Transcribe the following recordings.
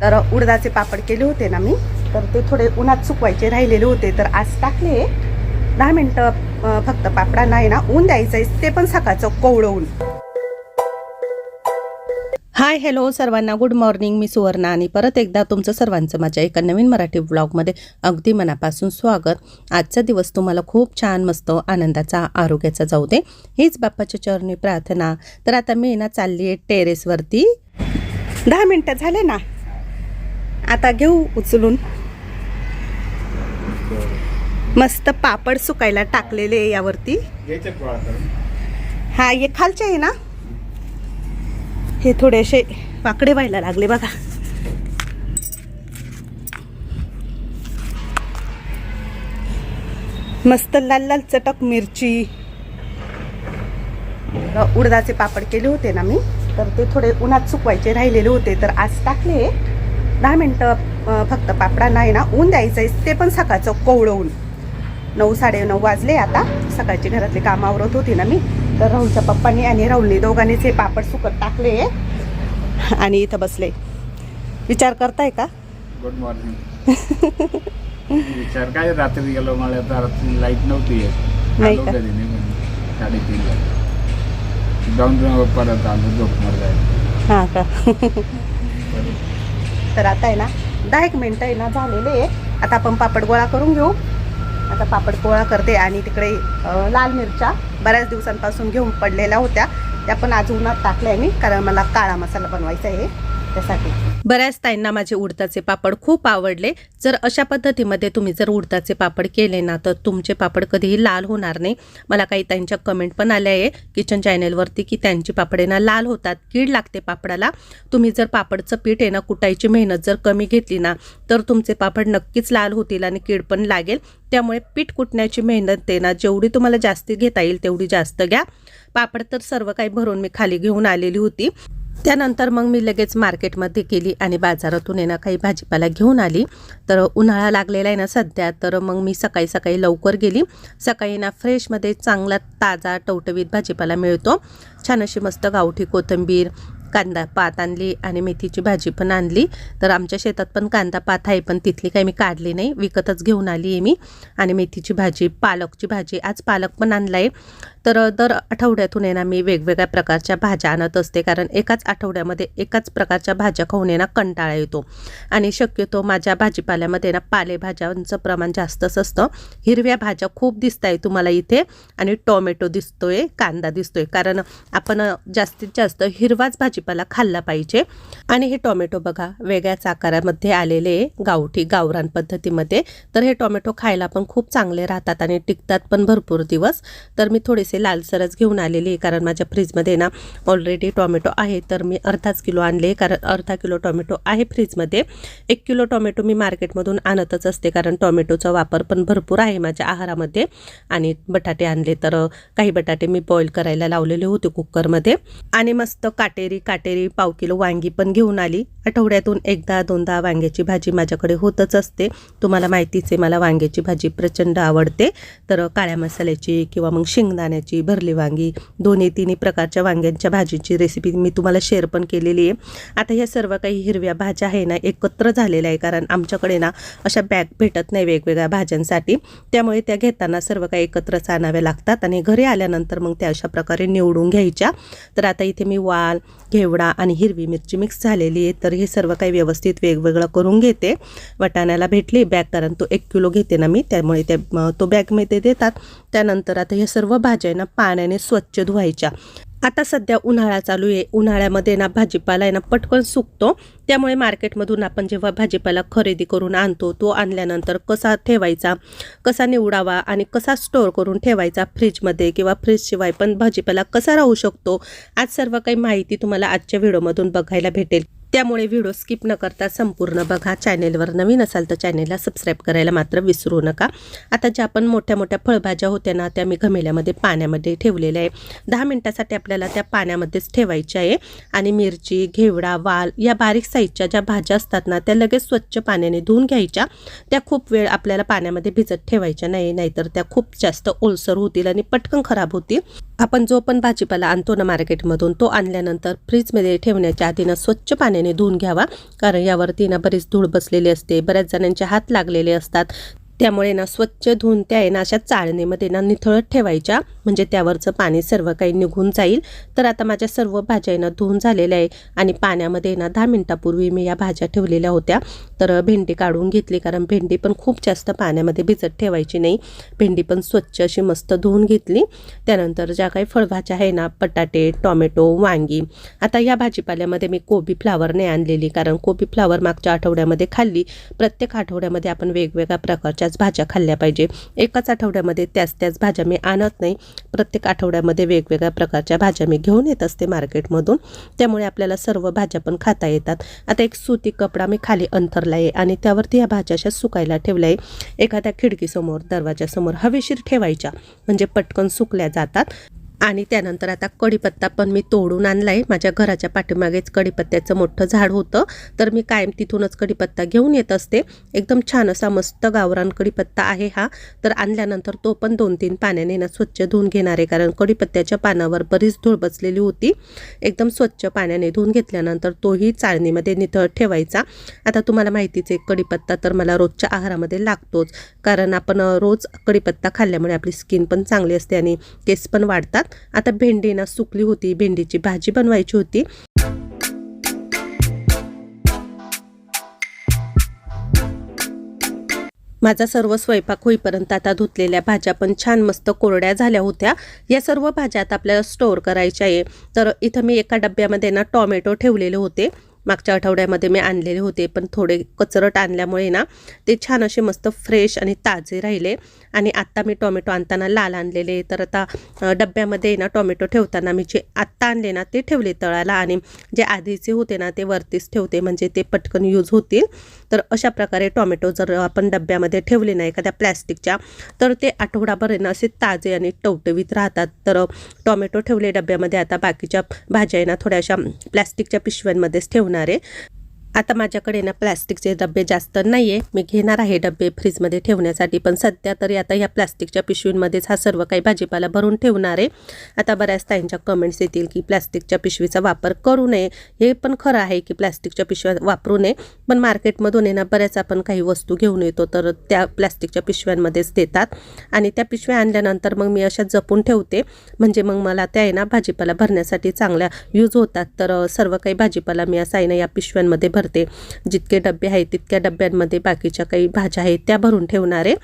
तर उडदाचे पापड केले होते ना मी तर ते थोडे उन्हात सुकवायचे राहिलेले होते. तर आज टाकले. दहा मिनटं फक्त पापडा नाही ना ऊन द्यायचं आहे ते पण सकाळचं कोवळं ऊन. हाय हॅलो सर्वांना गुड मॉर्निंग मी सुवर्णा आणि परत एकदा तुमचं सर्वांचं माझ्या एका नवीन मराठी ब्लॉगमध्ये अगदी मनापासून स्वागत. आजचा दिवस तुम्हाला खूप छान मस्त आनंदाचा आरोग्याचा जाऊ दे. हीच बाप्पाच्या चरणी प्रार्थना. तर आता मी ना चालली आहे टेरेसवरती दहा मिनटं झाले ना? आता घेऊ उचलून. मस्त पापड सुकायला टाकलेले यावरती. हा हे खालचे आहे ना? हे थोडेसे वाकडे व्हायला लागले बघा. मस्त लाल लाल चटक मिरची. उडदाचे पापड केले होते ना मी तर ते थोडे उन्हात सुकवायचे राहिलेले होते तर आज टाकले. दहा मिनटं फक्त पापडा नाही ना ऊन द्यायचं आहे ते पण सकाळचं कोवळं ऊन. नऊ साडेनऊ वाजले आता सकाळची घरातली कामं आवरत होती ना मी तर राहुलच्या पप्पांनी आणि राहुलने दोघांनीच हे पापड सुकत टाकले. आणि इथं बसले. विचार करताय का? गुड मॉर्निंग विचार काय रात्री गेलो मला तर रात्री लाइट नव्हती नाही का? साडेतीनला जाऊन परत आलो झोपणार जायला हां का? तर आता आहे ना दहा एक मिनटं आहे ना झालेले आहे आता आपण पापड गोळा करून घेऊ. आता पापड गोळा करते आणि तिकडे लाल मिरच्या बऱ्याच दिवसांपासून घेऊन पडलेल्या होत्या. त्या पण आज उन्हात टाकल्या मी कारण मला काळा मसाला बनवायचा आहे. त्यासाठी. बऱ्याच ताईंना माझे उडताचे पापड खूप आवडले. जर अशा पद्धतीमध्ये तुम्ही जर उडताचे पापड केले ना तर तुमचे पापड कधीही लाल होणार नाही. मला काही ताईंच्या कमेंट पण आल्या आहे किचन चॅनेलवरती की त्यांची पापडे ना लाल होतात कीड लागते पापडाला. तुम्ही जर पापडचं पीठ आहे ना कुटायची मेहनत जर कमी घेतली ना तर तुमचे पापड नक्कीच लाल होतील आणि कीड पण लागेल. त्यामुळे पीठ कुटण्याची मेहनत आहे ना जेवढी तुम्हाला जास्ती घेता येईल तेवढी जास्त घ्या. पापड तर सर्व काही भरून मी खाली घेऊन आलेली होती. त्यानंतर मग मी लगेच मार्केटमध्ये गेली आणि बाजारातून आहे ना काही भाजीपाला घेऊन आली. तर उन्हाळा लागलेला आहे ना सध्या तर मग मी सकाळी सकाळी लवकर गेली. सकाळी ना फ्रेशमध्ये चांगला ताजा टवटवीत भाजीपाला मिळतो. छान अशी मस्त गावठी कोथिंबीर कांदा पात आणली आणि मेथीची भाजी पण आणली. तर आमच्या शेतात पण कांदा पात आहे पण तिथली काही मी काढली नाही. विकतच घेऊन आली आहे मी. आणि मेथीची भाजी पालकची भाजी आज पालक पण आणला आहे तर दर आठवड्यातून आहे ना मी वेगवेगळ्या प्रकारच्या भाज्या आणत असते. कारण एकाच आठवड्यामध्ये एकाच प्रकारच्या भाज्या खाऊन ना कंटाळा येतो. आणि शक्यतो माझ्या भाजीपाल्यामध्ये ना पालेभाज्यांचं प्रमाण जास्तच असतं. हिरव्या भाज्या खूप दिसत आहे तुम्हाला इथे. आणि टोमॅटो दिसतोय कांदा दिसतोय. कारण आपण जास्तीत जास्त हिरवाच भाजीपाला खाल्ला पाहिजे. आणि हे टोमॅटो बघा वेगळ्याच आकारामध्ये आलेले आहे, गावठी गावरान पद्धतीमध्ये. तर हे टोमॅटो खायला पण खूप चांगले राहतात आणि टिकतात पण भरपूर दिवस. तर मी थोडेसे लालसरच घेऊन आलेले आहे. कारण माझ्या फ्रीजमध्ये ना ऑलरेडी टोमॅटो आहे. तर मी अर्धाच किलो आणले कारण अर्धा किलो टोमॅटो आहे फ्रीजमध्ये. एक किलो टोमॅटो मी मार्केटमधून आणतच असते. कारण टोमॅटोचा वापर पण भरपूर आहे माझ्या आहारामध्ये. आणि बटाटे आणले तर काही बटाटे मी बॉईल करायला लावलेले होते कुकरमध्ये आणि मस्त काटेरी काटेरी पाव किलो वांगी पण घेऊन आली. आठवड्यातून एकदा दोनदा वांग्याची भाजी माझ्याकडे होतच असते. तुम्हाला माहितीच आहे मला वांग्याची भाजी प्रचंड आवडते. तर काळ्या मसाल्याची किंवा मग शेंगदाण्याची भरली वांगी दोन्ही तिन्ही प्रकारच्या वांग्यांच्या भाजीची रेसिपी मी तुम्हाला शेअर पण केलेली आहे. आता ह्या सर्व काही हिरव्या भाज्या आहे ना एकत्र झालेल्या आहे. कारण आमच्याकडे ना अशा बॅग भेटत नाही वेगवेगळ्या भाज्यांसाठी. त्यामुळे त्या घेताना सर्व काही एकत्रच आणाव्या लागतात. आणि घरी आल्यानंतर मग त्या अशा प्रकारे निवडून घ्यायच्या. तर आता इथे मी वाल घेवडा आणि हिरवी मिरची मिक्स झालेली आहे. तर हे सर्व काही व्यवस्थित वेगवेगळं करून घेते. वाटाण्याला भेटली बॅग कारण तो एक किलो घेते ना मी. त्यामुळे त्या तो बॅगमध्ये देतात. त्यानंतर आता हे सर्व भाज्या आहे ना पाण्याने स्वच्छ धुवायच्या. आता सध्या उन्हाळा चालू आहे. उन्हाळ्यामध्ये ना भाजीपाला आहे ना पटकन सुकतो. त्यामुळे मार्केटमधून आपण जेव्हा भाजीपाला खरेदी करून आणतो तो आणल्यानंतर कसा ठेवायचा कसा निवडावा आणि कसा स्टोअर करून ठेवायचा फ्रीजमध्ये किंवा फ्रीजशिवाय पण भाजीपाला कसा राहू शकतो आज सर्व काही माहिती तुम्हाला आजच्या व्हिडिओमधून बघायला भेटेल. त्यामुळे व्हिडिओ स्किप न करता संपूर्ण बघा. चॅनेलवर नवीन असाल तर चॅनेलला सबस्क्राईब करायला मात्र विसरू नका. आता ज्या पण मोठ्या मोठ्या फळभाज्या होत्या ना त्या मी घमेल्यामध्ये पाण्यामध्ये ठेवलेल्या आहे. दहा मिनटासाठी आपल्याला त्या पाण्यामध्येच ठेवायच्या आहे. आणि मिरची घेवडा वाल या बारीक साईजच्या ज्या भाज्या असतात ना त्या लगेच स्वच्छ पाण्याने धुवून घ्यायच्या. त्या खूप वेळ आपल्याला पाण्यामध्ये भिजत ठेवायच्या नाही नाहीतर त्या खूप जास्त ओलसर होतील आणि पटकन खराब होतील. आपण जो पण भाजीपाला आणतो ना मार्केटमधून तो आणल्यानंतर फ्रीजमध्ये ठेवण्याच्या आधी ना स्वच्छ पाण्याने धुवून घ्यावा. कारण यावरती ना बरीच धूळ बसलेली असते. बऱ्याच जणांचे हात लागलेले असतात. त्यामुळे ना स्वच्छ धुवून त्या आहे ना अशा चाळणीमध्ये ना निथळत ठेवायच्या. म्हणजे त्यावरचं पाणी सर्व काही निघून जाईल. तर आता माझ्या सर्व भाज्या आहे ना धुवून झालेल्या आहे. आणि पाण्यामध्ये ना दहा मिनटापूर्वी मी या भाज्या ठेवलेल्या होत्या. तर भेंडी काढून घेतली कारण भेंडी पण खूप जास्त पाण्यामध्ये भिजत ठेवायची नाही. भेंडी पण स्वच्छ अशी मस्त धुवून घेतली. त्यानंतर ज्या काही फळभाज्या आहे ना बटाटे टॉमॅटो वांगी. आता या भाजीपाल्यामध्ये मी कोबी फ्लावर नाही आणलेली. कारण कोबी फ्लावर मागच्या आठवड्यामध्ये खाल्ली. प्रत्येक आठवड्यामध्ये आपण वेगवेगळ्या प्रकारच्या त्याच भाज्या खाल्ल्या पाहिजे. एकाच आठवड्यामध्ये त्याच त्याच भाज्या मी आणत नाही. प्रत्येक आठवड्यामध्ये वेगवेगळ्या प्रकारच्या भाज्या मी घेऊन येत असते मार्केटमधून. त्यामुळे आपल्याला सर्व भाज्या पण खाता येतात. आता एक सुती कपडा मी खाली अंथरला आहे आणि त्यावरती या भाज्या अशा सुकायला ठेवल्या आहे. एखाद्या खिडकीसमोर दरवाजासमोर हवेशीर ठेवायच्या. म्हणजे पटकन सुकल्या जातात. आणि त्यानंतर आता कढीपत्ता पण मी तोडून आणला आहे माझ्या घराच्या पाठीमागेच कढीपत्त्याचं मोठं झाड होतं. तर मी कायम तिथूनच कढीपत्ता घेऊन येत असते. एकदम छान असा मस्त गावरान कढीपत्ता आहे हा. तर आणल्यानंतर तो पण दोन तीन पाण्याने ना स्वच्छ धुवून घेणार आहे. कारण कढीपत्त्याच्या पानावर बरीच धूळ बसलेली होती. एकदम स्वच्छ पाण्याने धुवून घेतल्यानंतर तोही चाळणीमध्ये निथळ ठेवायचा. आता तुम्हाला माहितीच आहे कढीपत्ता तर मला रोजच्या आहारामध्ये लागतोच. कारण आपण रोज कढीपत्ता खाल्ल्यामुळे आपली स्किन पण चांगली असते आणि केस पण वाढतात. आता भेंडी ना सुकली होती भेंडीची भाजी बनवायची होती. माझा सर्व स्वयंपाक होईपर्यंत आता धुतलेल्या भाज्या पण छान मस्त कोरड्या झाल्या होत्या. या सर्व भाज्या आता आपल्याला स्टोअर करायच्या आहे. तर इथं मी एका डब्यामध्ये ना टॉमॅटो ठेवलेले होते. मागच्या आठवड्यामध्ये मी आणलेले होते पण थोडे कचरट आणल्यामुळे ना ते छान असे मस्त फ्रेश आणि ताजे राहिले. आणि आत्ता मी टोमॅटो आणताना लाल आणलेले. तर आता डब्यामध्ये ना टोमॅटो ठेवताना मी जे आत्ता आणले ना ते ठेवले तळाला. आणि जे आधीचे होते ना ते वरतीच ठेवते म्हणजे ते पटकन यूज होतील. तर अशा प्रकारे टोमॅटो जर आपण डब्यामध्ये ठेवले ना एखाद्या प्लॅस्टिकच्या तर ते आठवडाभर आहे ना असे ताजे आणि टवटवीत राहतात. तर टोमॅटो ठेवले डब्यामध्ये. आता बाकीच्या भाज्या आहे ना थोड्याशा प्लॅस्टिकच्या पिशव्यांमध्येच ठेवणार आहे. आता माझ्याकडे ना प्लॅस्टिकचे डबे जास्त नाही आहे मी घेणार आहे डबे फ्रीजमध्ये ठेवण्यासाठी पण सध्या तरी आता ह्या प्लॅस्टिकच्या पिशवींमध्येच हा सर्व काही भाजीपाला भरून ठेवणार आहे. आता बऱ्याच ताईंच्या कमेंट्स येतील की प्लॅस्टिकच्या पिशवीचा वापर करू नये. हे पण खरं आहे की प्लॅस्टिकच्या पिशव्या वापरू नये पण मार्केटमधून आहे ना बऱ्याच आपण काही वस्तू घेऊन येतो तर त्या प्लॅस्टिकच्या पिशव्यांमध्येच देतात. आणि त्या पिशव्या आणल्यानंतर मग मी अशा जपून ठेवते. म्हणजे मग मला त्या आहे ना भाजीपाला भरण्यासाठी चांगल्या यूज होतात. तर सर्व काही भाजीपाला मी असा आहे ना या पिशव्यांमध्ये भरते जितके डबे आहेत तितक्या डब्यांमध्ये बाकीच्या काही भाज्या आहेत त्या भरून ठेवणार. आहे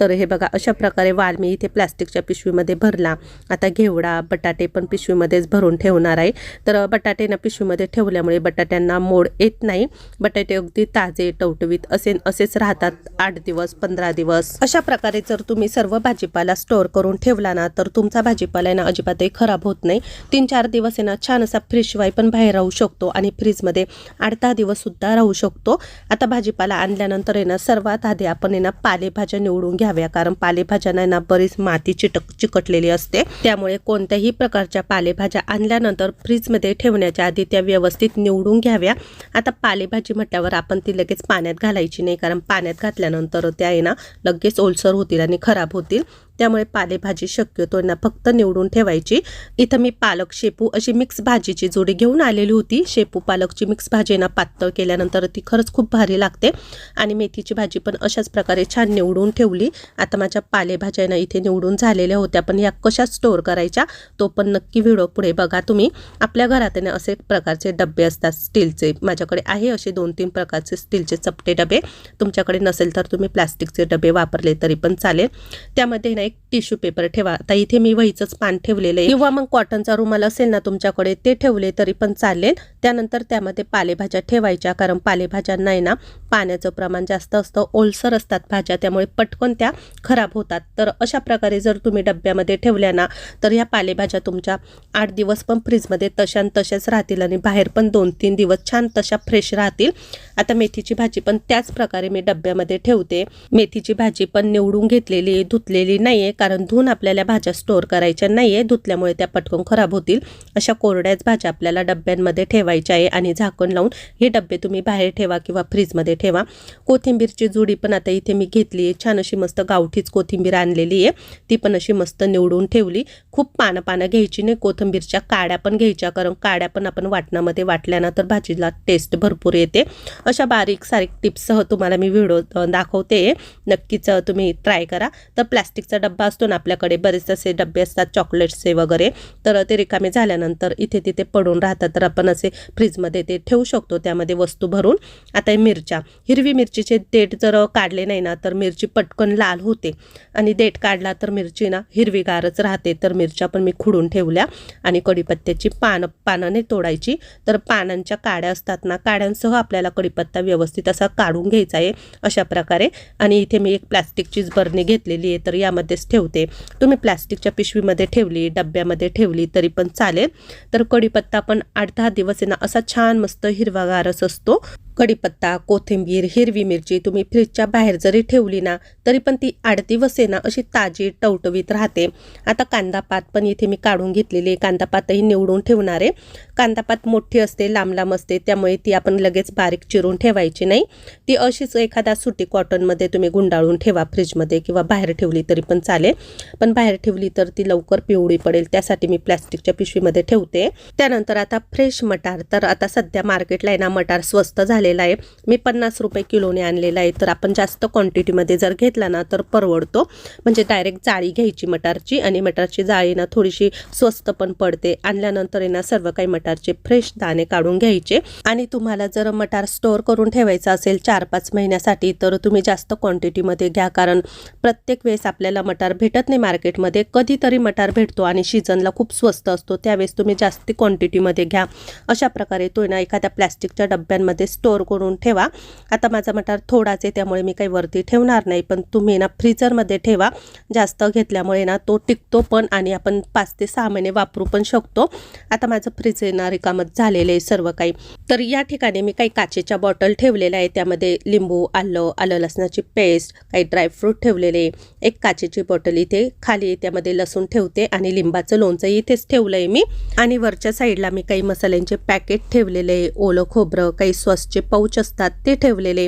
तर हे बघा अशा प्रकारे वाल मी इथे प्लॅस्टिकच्या पिशवीमध्ये भरला. आता घेवडा बटाटे पण पिशवीमध्येच भरून ठेवणार आहे. तर बटाटे ना पिशवीमध्ये ठेवल्यामुळे बटाट्यांना मोड येत नाही. बटाटे अगदी ताजे टवटवीत असे असेच राहतात. आठ दिवस पंधरा दिवस. अशा प्रकारे जर तुम्ही सर्व भाजीपाला स्टोअर करून ठेवला ना तर तुमचा भाजीपाला आहे ना अजिबातही खराब होत नाही. तीन चार दिवस आहे ना छान असा फ्रीजशिवाय पण बाहेर राहू शकतो. आणि फ्रीजमध्ये आठ दहा दिवस सुद्धा राहू शकतो. आता भाजीपाला आणल्यानंतर आहे ना सर्वात आधी आपण आहे ना पालेभाज्या निवडून घ्याव्या. कारण पालेभाज्यांना ना बरीच माती चिटक चिकटलेली असते. त्यामुळे कोणत्याही प्रकारच्या पालेभाज्या आणल्यानंतर फ्रीजमध्ये ठेवण्याच्या आधी त्या व्यवस्थित निवडून घ्याव्या. आता पालेभाजी म्हटल्यावर आपण ती लगेच पाण्यात घालायची नाही. कारण पाण्यात घातल्यानंतर त्या आहे ना लगेच ओलसर होतील आणि खराब होतील. त्यामुळे पालेभाजी शक्यतो ना फक्त निवडून ठेवायची. इथं मी पालक शेपू अशी मिक्स भाजीची जोडी घेऊन आलेली होती. शेपू पालकची मिक्स भाजी ना पातळ केल्यानंतर ती खरंच खूप भारी लागते. आणि मेथीची भाजी पण अशाच प्रकारे छान निवडून ठेवली. आता माझ्या पालेभाज्या ना इथे निवडून झालेल्या होत्या पण या कशा स्टोअर करायच्या तो पण नक्की व्हिडिओ पुढे बघा तुम्ही. आपल्या घरात ना असे प्रकारचे डबे असतात स्टीलचे. माझ्याकडे आहे असे दोन तीन प्रकारचे स्टीलचे चपटे डबे. तुमच्याकडे नसेल तर तुम्ही प्लास्टिकचे डबे वापरले तरी पण चालेल. त्यामध्ये ना एक टिश्यू पेपर ठेवा. आता इथे मी वहीचंच पान ठेवलेलं आहे. किंवा मग कॉटनचा रुमाल असेल ना तुमच्याकडे ते ठेवले तरी पण चालेल. त्यानंतर त्यामध्ये पालेभाज्या ठेवायच्या कारण पालेभाज्यांना आहे ना पाण्याचं प्रमाण जास्त असतं. ओलसर असतात भाज्या त्यामुळे पटकन त्या खराब होतात. तर अशा प्रकारे जर तुम्ही डब्यामध्ये ठेवल्या ना तर ह्या पालेभाज्या तुमच्या आठ दिवस पण फ्रीजमध्ये तशान तशाच राहतील आणि बाहेर पण दोन तीन दिवस छान तशा फ्रेश राहतील. आता मेथीची भाजी पण त्याच प्रकारे मी डब्यामध्ये ठेवते. मेथीची भाजी पण निवडून घेतलेली धुतलेली नाही आहे कारण धुवून आपल्याला भाज्या स्टोअर करायच्या नाही आहे धुतल्यामुळे त्या पटकन खराब होतील. अशा कोरड्याच भाज्या आपल्याला डब्यांमध्ये ठेवायच्या आहे आणि झाकण लावून हे डबे तुम्ही बाहेर ठेवा किंवा फ्रीजमध्ये ठेवा. कोथिंबीरची जुडी पण आता इथे मी घेतली आहे छान अशी मस्त गावठीच कोथिंबीर आणलेली आहे. ती पण अशी मस्त निवडून ठेवली. खूप पानं पानं घ्यायची नाही. कोथिंबीरच्या काड्या पण घ्यायच्या कारण काड्या पण आपण वाटणामध्ये वाटल्यानं तर भाजीला टेस्ट भरपूर येते. अशा बारीक सारीक टिप्ससह तुम्हाला मी व्हिडिओ दाखवते नक्कीच तुम्ही ट्राय करा. तर प्लॅस्टिकचा डब्बा असतो ना आपल्याकडे बरेच असे डबे असतात चॉकलेट्सचे वगैरे. तर ते रिकामे झाल्यानंतर इथे तिथे पडून राहतात. तर आपण असे फ्रीजमध्ये ते ठेवू शकतो. त्यामध्ये वस्तू भरून. आता मिरच्या. हिरवी मिरचीचे देठ जर काढले नाही ना तर मिरची पटकन लाल होते. आणि देठ काढला तर मिरची ना हिरवीगारच राहते. तर मिरच्या पण मी खुडून ठेवल्या. आणि कढीपत्त्याची पानं पानाने तोडायची. तर पानांच्या काड्या असतात ना काड्यांसह आपल्याला कढीपत्ता व्यवस्थित असा काढून घ्यायचा आहे अशा प्रकारे. आणि इथे मी एक प्लास्टिकचीच बरणी घेतलेली आहे. तर यामध्येच ठेव ठेवते. तुम्ही प्लॅस्टिकच्या पिशवीमध्ये ठेवली डब्यामध्ये ठेवली तरी पण चालेल. तर कढीपत्ता पण आठ दहा दिवस आहे असा छान मस्त हिरवागारच असतो. कढीपत्ता कोथिंबीर हिरवी मिरची तुम्ही फ्रीजच्या बाहेर जरी ठेवली ना तरी पण ती आडती वसे ना अशी ताजी टवटवीत राहते. आता कांदापात पण इथे मी काढून घेतलेली आहे. कांदापातही निवडून ठेवणार आहे. कांदापात मोठी असते लांब लांब असते त्यामुळे ती आपण लगेच बारीक चिरून ठेवायची नाही. ती अशीच एखादा सुटी कॉटनमध्ये तुम्ही गुंडाळून ठेवा फ्रीजमध्ये किंवा बाहेर ठेवली तरी पण चालेल. पण बाहेर ठेवली तर ती लवकर पिवळी पडेल त्यासाठी मी प्लॅस्टिकच्या पिशवीमध्ये ठेवते. त्यानंतर आता फ्रेश मटार. तर आता सध्या मार्केटला आहे ना मटार स्वस्त झाले झालेला आहे. मी पन्नास रुपये किलोने आणलेला आहे. तर आपण जास्त क्वांटिटीमध्ये जर घेतला ना तर परवडतो. म्हणजे डायरेक्ट जाळी घ्यायची मटारची आणि मटारची जाळी ना थोडीशी स्वस्त पण पडते. आणल्यानंतर आहे ना सर्व काही मटारचे फ्रेश दाणे काढून घ्यायचे. आणि तुम्हाला जर मटार स्टोअर करून ठेवायचा असेल चार पाच महिन्यासाठी तर तुम्ही जास्त क्वांटिटीमध्ये घ्या. कारण प्रत्येक वेळेस आपल्याला मटार भेटत नाही मार्केटमध्ये कधीतरी मटार भेटतो आणि सीझनला खूप स्वस्त असतो. त्यावेळेस तुम्ही जास्ती क्वांटिटीमध्ये घ्या. अशा प्रकारे तो ना एखाद्या प्लॅस्टिकच्या डब्यांमध्ये स्टोअर करून ठेवा. आता माझा मटार थोडाच आहे त्यामुळे मी काही वरती ठेवणार नाही पण तुम्ही ना फ्रीजरमध्ये ठेवा. जास्त घेतल्यामुळे ना तो टिकतो पण आणि आपण पाच ते सहा महिने वापरू पण शकतो. आता माझं फ्रीज ना रिकामत झालेलं आहे सर्व काही. तर या ठिकाणी मी काही काचेच्या बॉटल ठेवलेल्या आहे त्यामध्ये लिंबू आलं आलं लसणाची पेस्ट काही ड्रायफ्रूट ठेवलेले एक काचेची बॉटल इथे खाली त्यामध्ये लसूण ठेवते आणि लिंबाचं लोणचं इथेच ठेवलं आहे मी. आणि वरच्या साईडला मी काही मसाल्यांचे पॅकेट ठेवलेले ओलं खोबरं काही स्वसचे पाऊच असतात ते ठेवलेले.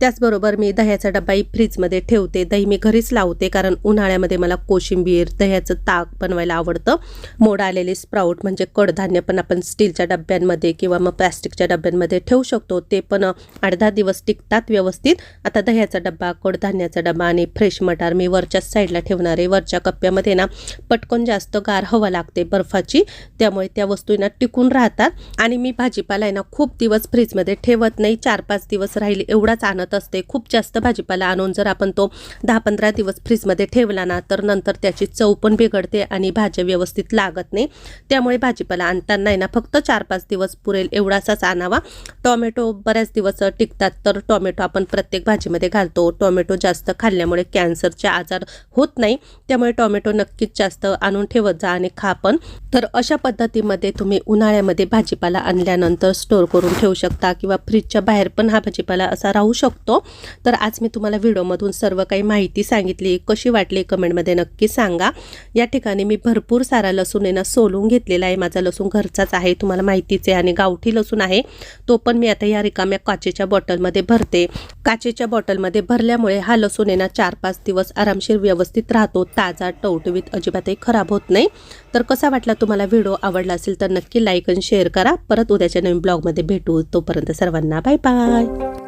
त्याचबरोबर मी दह्याचा डब्बाही फ्रीजमध्ये ठेवते. दही मी घरीच लावते कारण उन्हाळ्यामध्ये मला कोशिंबीर दह्याचं ताक बनवायला आवडतं. मोड आलेले स्प्राऊट म्हणजे कडधान्य पण आपण स्टीलच्या डब्यांमध्ये किंवा मग प्लॅस्टिकच्या डब्यांमध्ये ठेवू शकतो. ते पण आठ दहा दिवस टिकतात व्यवस्थित. आता दह्याचा डब्बा कडधान्याचा डब्बा आणि फ्रेश मटार मी वरच्याच साईडला ठेवणार. आहे वरच्या कप्प्यामध्ये ना पटकन जास्त गार हवा लागते बर्फाची. त्यामुळे त्या वस्तू ना टिकून राहतात. आणि मी भाजीपाला आहे ना खूप दिवस फ्रीजमध्ये ठेवत नाही. चार पाच दिवस राहील एवढाच आणत असते. खूप जास्त भाजीपाला आणून जर आपण तो दहा पंधरा दिवस फ्रीजमध्ये ठेवला ना तर नंतर त्याची चव पण बिघडते आणि भाज्या व्यवस्थित लागत नाही. त्यामुळे भाजीपाला आणताना ना फक्त चार पाच दिवस पुरेल एवढासाच आणावा. टोमॅटो बऱ्याच दिवस टिकतात तर टोमॅटो आपण प्रत्येक भाजीमध्ये घालतो. टोमॅटो जास्त खाल्ल्यामुळे कॅन्सरचे आजार होत नाही. त्यामुळे टोमॅटो नक्कीच जास्त आणून ठेवत जा आणि खा पण. तर अशा पद्धतीमध्ये तुम्ही उन्हाळ्यामध्ये भाजीपाला आणल्यानंतर स्टोअर करून ठेवू शकता किंवा फ्रीज फ्रीजच्या बाहेर पण हा भाजीपाला असा राहू शकतो. तर आज मी तुम्हाला व्हिडिओमधून सर्व काही माहिती सांगितली. कशी वाटली कमेंटमध्ये नक्की सांगा. या ठिकाणी मी भरपूर सारा लसूण आहे ना सोलून घेतलेला आहे. माझा लसूण घरचाच आहे तुम्हाला माहितीच आहे. आणि गावठी लसूण आहे तो पण मी आता या रिकाम्या काचेच्या बॉटलमध्ये भरते. काचेच्या बॉटलमध्ये भरल्यामुळे हा लसूण आहे ना चार पाच दिवस आरामशीर व्यवस्थित राहतो. ताजा टवटवीत अजिबातही खराब होत नाही. तर कसा वाटला तुम्हाला व्हिडिओ? आवडला असेल तर नक्की लाईक आणि शेअर करा. परत उद्याच्या नवीन ब्लॉगमध्ये भेटू. तोपर्यंत सर्वांना な。バイバイ。